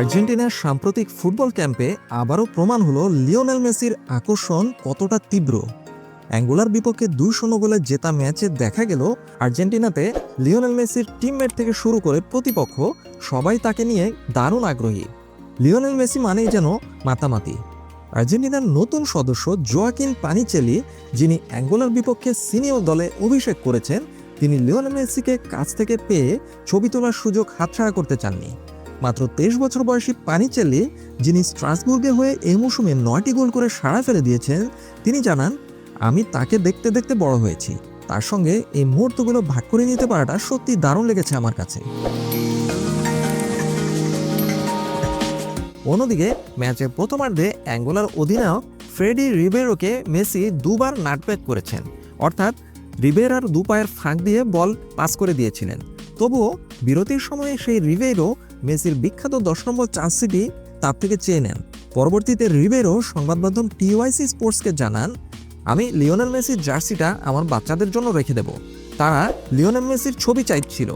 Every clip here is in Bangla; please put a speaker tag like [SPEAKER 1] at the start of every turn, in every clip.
[SPEAKER 1] আর্জেন্টিনার সাম্প্রতিক ফুটবল ক্যাম্পে আবারও প্রমাণ হলো লিওনেল মেসির আকর্ষণ কতটা তীব্র। অ্যাঙ্গোলার বিপক্ষে দুই শূন্য গোলে জেতা ম্যাচে দেখা গেল আর্জেন্টিনাতে লিওনেল মেসির টিমমেট থেকে শুরু করে প্রতিপক্ষ সবাই তাকে নিয়ে দারুণ আগ্রহী। লিওনেল মেসি মানেই যেন মাতামাতি। আর্জেন্টিনার নতুন সদস্য জোয়াকিন পানিচেলি, যিনি অ্যাঙ্গোলার বিপক্ষে সিনিয়র দলে অভিষেক করেছেন, তিনি লিওনেল মেসিকে কাছ থেকে পেয়ে ছবি তোলার সুযোগ হাতছাড়া করতে চাননি। মাত্র তেইশ বছর বয়সী পানিচেলি, যিনি স্ট্রাসবুর্গে হয়ে এই মৌসুমে নয়টি গোল করে সাড়া ফেলে দিয়েছেন, তিনি জানান, আমি তাকে দেখতে দেখতে বড় হয়েছি। তার সঙ্গে এই মুহূর্তগুলো ভাগ করে নিতে পারাটা সত্যি দারুণ লেগেছে আমার কাছে। অন্যদিকে ম্যাচের প্রথমার্ধে অ্যাঙ্গোলার অধিনায়ক ফ্রেডি রিবেরোকে মেসি দুবার নাটব্যাক করেছেন। অর্থাৎ, রিবেরার দু পায়ের ফাঁক দিয়ে বল পাস করে দিয়েছিলেন। তবুও বিরতির সময়ে সেই রিবেরো মেসির বিখ্যাত দশ নম্বর চান্সটি তার থেকে চেয়ে নেন। পরবর্তীতে রিবেরো সংবাদ মাধ্যম টিওয়াইসি স্পোর্টসকে জানান, আমি লিওনেল মেসির জার্সিটা আমার বাচ্চাদের জন্য রেখে দেব। তারা লিওনেল মেসির ছবি চাইছিল।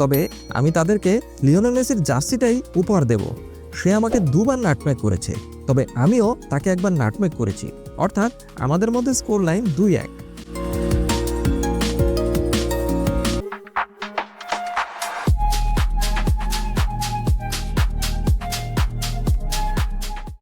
[SPEAKER 1] তবে আমি তাদেরকে লিওনেল মেসির জার্সিটাই উপহার দেব। সে আমাকে দুবার নাটম্যাক করেছে। তবে আমিও তাকে একবার নাটম্যাক করেছি। অর্থাৎ আমাদের মধ্যে স্কোর লাইন দুই এক।